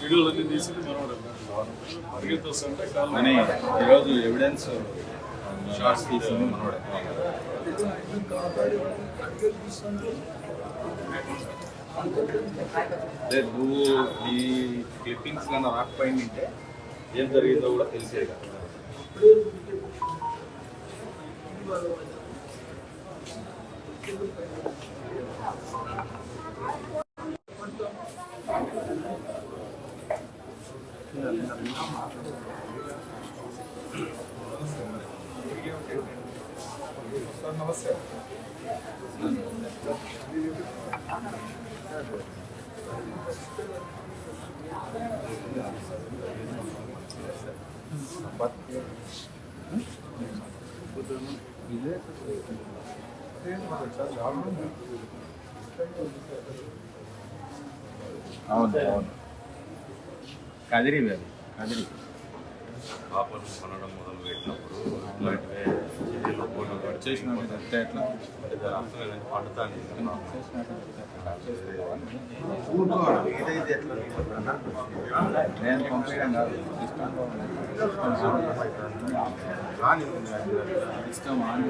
వీడియోలన్నీ తీసింది మనం పరిగెత్తొస్తుంటే కాళ్ళు అని ఈరోజు ఎవిడెన్స్ షార్ట్స్ తీసింది మనోడే అదే నువ్వు ఈ క్లిప్పింగ్స్ కన్నా రాకపోయిందంటే ఏం జరిగిందో కూడా తెలిసేది కదా. అవును అవును కదిరి అది కదిరి పాపను కొనడం మొదలు పెట్టినప్పుడు ఇట్లాంటివే చర్యలు ఫోటో చేసిన చెప్తే ఎట్లా నేను పంపించడం కాదు సిస్టమ్ ఆన్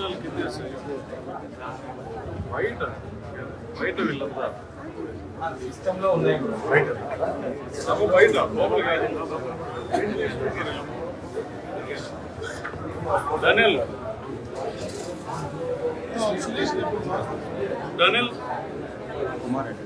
వాళ్ళు కింద వేసేయి. బయట బయట వీళ్ళంతా. సిస్టంలో ఉన్నాయి. బయట సభ బయట లోపల కాదు డనిల్ డనిల్ కుమార్ రెడ్డి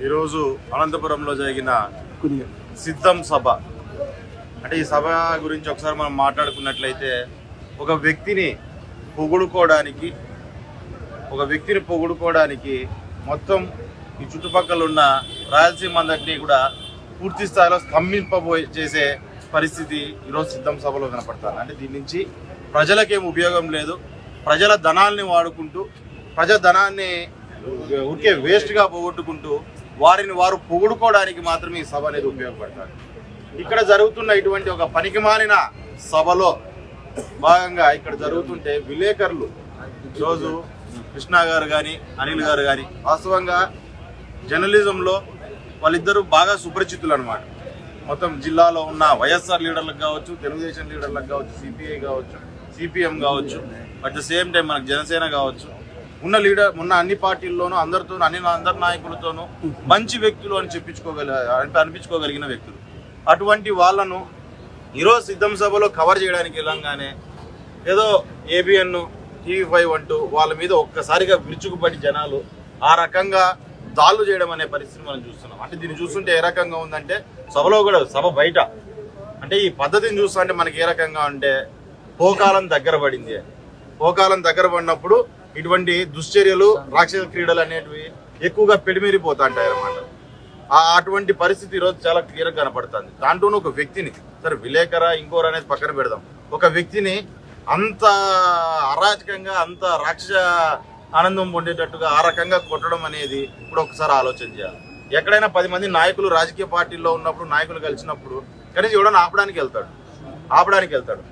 ఈరోజు అనంతపురంలో జరిగిన సిద్ధం సభ. అంటే ఈ సభ గురించి ఒకసారి మనం మాట్లాడుకున్నట్లయితే ఒక వ్యక్తిని పొగుడుకోవడానికి ఒక వ్యక్తిని పొగుడుకోవడానికి మొత్తం ఈ చుట్టుపక్కల ఉన్న రాయలసీమ అందరినీ కూడా పూర్తి స్థాయిలో స్తంభింపబోయే చేసే పరిస్థితి ఈరోజు సిద్ధం సభలో కనపడతాను అంటే దీని నుంచి ప్రజలకేం ఉపయోగం లేదు. ప్రజల ధనాల్ని వాడుకుంటూ ప్రజా ధనాన్ని ఊరికే వేస్ట్గా పోగొట్టుకుంటూ వారిని వారు పొగుడుకోవడానికి మాత్రమే ఈ సభ అనేది ఉపయోగపడుతుంది. ఇక్కడ జరుగుతున్న ఇటువంటి ఒక పనికిమాలిన సభలో భాగంగా ఇక్కడ జరుగుతుంటే విలేకరులు రోజు కృష్ణా గారు కానీ అనిల్ గారు కానీ వాస్తవంగా జర్నలిజంలో వాళ్ళిద్దరూ బాగా సుపరిచితులు అనమాట మొత్తం జిల్లాలో ఉన్న వైఎస్ఆర్ లీడర్లకు కావచ్చు తెలుగుదేశం లీడర్లకు కావచ్చు సిపిఐ కావచ్చు సిపిఎం కావచ్చు అట్ ద సేమ్ టైం మనకు జనసేన కావచ్చు. ఉన్న లీడర్ ఉన్న అన్ని పార్టీల్లోనూ అందరితో అన్ని అందరి నాయకులతోనూ మంచి వ్యక్తులు అని చెప్పించుకోగల అంటే అనిపించుకోగలిగిన వ్యక్తులు. అటువంటి వాళ్ళను ఈరోజు సిద్ధం సభలో కవర్ చేయడానికి వెళ్ళంగానే ఏదో ఏబిఎన్ టీవీ ఫైవ్ అంటూ వాళ్ళ మీద ఒక్కసారిగా విరుచుకుపడి జనాలు ఆ రకంగా దాళ్ళు చేయడం అనే పరిస్థితి మనం చూస్తున్నాం. అంటే దీన్ని చూస్తుంటే ఏ రకంగా ఉందంటే సభలో కూడా సభ బయట. అంటే ఈ పద్ధతిని చూస్తుంటే మనకి ఏ రకంగా అంటే పోకాలం దగ్గర పడింది. పోకాలం దగ్గర పడినప్పుడు ఇటువంటి దుశ్చర్యలు రాక్షస క్రీడలు అనేటివి ఎక్కువగా పెడిమిరిపోతా ఉంటాయి అన్నమాట ఆ అటువంటి పరిస్థితి ఈరోజు చాలా క్లియర్గా కనపడుతుంది. దాంట్లోనూ ఒక వ్యక్తిని సరే విలేకరా ఇంకోరు అనేది పక్కన పెడదాం. ఒక వ్యక్తిని అంత అరాచకంగా అంత రాక్షస ఆనందం పొందేటట్టుగా ఆ రకంగా కొట్టడం అనేది ఇప్పుడు ఒకసారి ఆలోచన చేయాలి. ఎక్కడైనా పది మంది నాయకులు రాజకీయ పార్టీల్లో ఉన్నప్పుడు నాయకులు కలిసినప్పుడు కనీసం ఎవడన్నా ఆపడానికి వెళ్తాడు. ఆపడానికి వెళ్తాడు.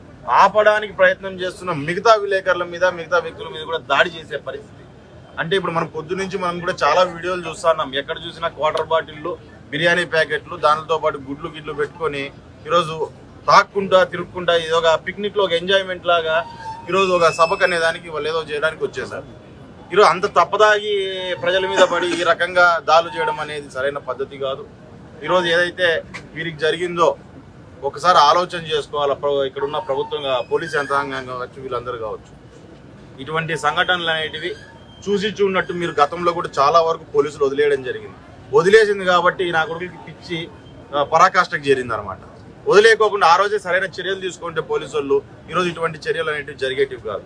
ఆపడానికి ప్రయత్నం చేస్తున్న మిగతా విలేకరుల మీద మిగతా వ్యక్తుల మీద కూడా దాడి చేసే పరిస్థితి. అంటే ఇప్పుడు మనం పొద్దు నుంచి మనం కూడా చాలా వీడియోలు చూస్తున్నాం ఎక్కడ చూసినా క్వార్టర్ బాటిల్లు బిర్యానీ ప్యాకెట్లు దానితో పాటు గుడ్లు గిడ్లు పెట్టుకొని ఈరోజు తాక్కుంటా తిరుక్కుంటా ఇది ఒక పిక్నిక్లో ఒక ఎంజాయ్మెంట్ లాగా ఈరోజు ఒక సభకు అనే దానికి వాళ్ళు ఏదో చేయడానికి వచ్చేసారు. ఈరోజు అంత తప్పదాగి ప్రజల మీద పడి ఈ రకంగా దాడులు చేయడం అనేది సరైన పద్ధతి కాదు. ఈరోజు ఏదైతే వీరికి జరిగిందో ఒకసారి ఆలోచన చేసుకోవాలి ఇక్కడ ఉన్న ప్రభుత్వంగా పోలీస్ యంత్రాంగం కావచ్చు వీళ్ళందరూ కావచ్చు. ఇటువంటి సంఘటనలు అనేటివి చూసి చూడనట్టు మీరు గతంలో కూడా చాలా వరకు పోలీసులు వదిలేయడం జరిగింది. వదిలేసింది కాబట్టి నా కొడుకుకి పిచ్చి పరాకాష్ఠకు చేరింది అనమాట వదిలేకోకుండా ఆ రోజే సరైన చర్యలు తీసుకుంటే పోలీసు వాళ్ళు ఈరోజు ఇటువంటి చర్యలు అనేటివి జరిగేటివి కాదు.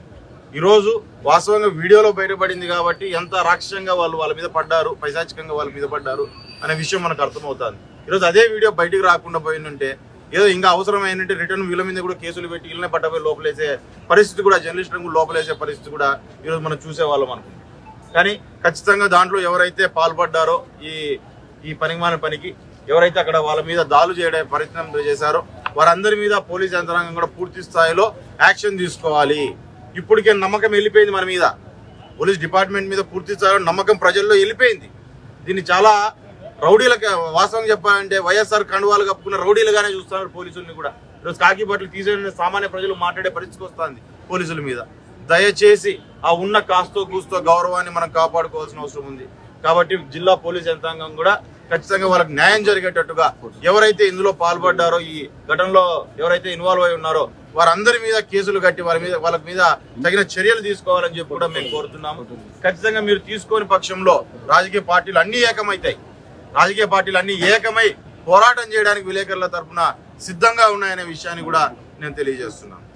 ఈరోజు వాస్తవంగా వీడియోలో బయటపడింది కాబట్టి ఎంత రాక్షసంగా వాళ్ళు వాళ్ళ మీద పడ్డారు పైశాచికంగా వాళ్ళ మీద పడ్డారు అనే విషయం మనకు అర్థమవుతుంది. ఈరోజు అదే వీడియో బయటికి రాకుండా పోయిందంటే ఏదో ఇంకా అవసరమైనట్టు రిటర్న్ వీళ్ళ మీద కూడా కేసులు పెట్టి వీళ్ళనే పట్టపోయి లోపలేసే పరిస్థితి కూడా జర్నలిస్టులను కూడా లోపలేసే పరిస్థితి కూడా ఈరోజు మనం చూసేవాళ్ళం అనుకుంటాం. కానీ ఖచ్చితంగా దాంట్లో ఎవరైతే పాల్పడ్డారో ఈ ఈ పనిమాన పనికి ఎవరైతే అక్కడ వాళ్ళ మీద దాడులు చేయడం ప్రయత్నం చేశారో వారందరి మీద పోలీస్ యంత్రాంగం కూడా పూర్తి స్థాయిలో యాక్షన్ తీసుకోవాలి. ఇప్పటికే నమ్మకం వెళ్ళిపోయింది మన మీద. పోలీస్ డిపార్ట్మెంట్ మీద పూర్తి స్థాయిలో నమ్మకం ప్రజల్లో వెళ్ళిపోయింది. దీన్ని చాలా రౌడీలకి వాస్తవం చెప్పాలంటే వైఎస్ఆర్ కండువాలు కప్పుకున్న రౌడీలుగానే చూస్తున్నారు పోలీసుల్ని కూడా. ఈరోజు కాకి బట్టలు తీసేయడం సామాన్య ప్రజలు మాట్లాడే పరిస్థితికి వస్తుంది పోలీసుల మీద. దయచేసి ఆ ఉన్న కాస్తో కూస్తో గౌరవాన్ని మనం కాపాడుకోవాల్సిన అవసరం ఉంది. కాబట్టి జిల్లా పోలీస్ యంత్రాంగం కూడా ఖచ్చితంగా వాళ్ళకి న్యాయం జరిగేటట్టుగా ఎవరైతే ఇందులో పాల్పడ్డారో ఈ ఘటనలో ఎవరైతే ఇన్వాల్వ్ అయి ఉన్నారో వారందరి మీద కేసులు కట్టి వారి మీద వాళ్ళ మీద తగిన చర్యలు తీసుకోవాలని చెప్పి కూడా మేము కోరుతున్నాము. ఖచ్చితంగా మీరు తీసుకోని పక్షంలో రాజకీయ పార్టీలు అన్ని ఏకమైతాయి. రాజకీయ పార్టీలు అన్ని ఏకమై పోరాటం చేయడానికి విలేకరుల తరపున సిద్ధంగా ఉన్నాయనే విషయాన్ని కూడా నేను తెలియజేస్తున్నాను.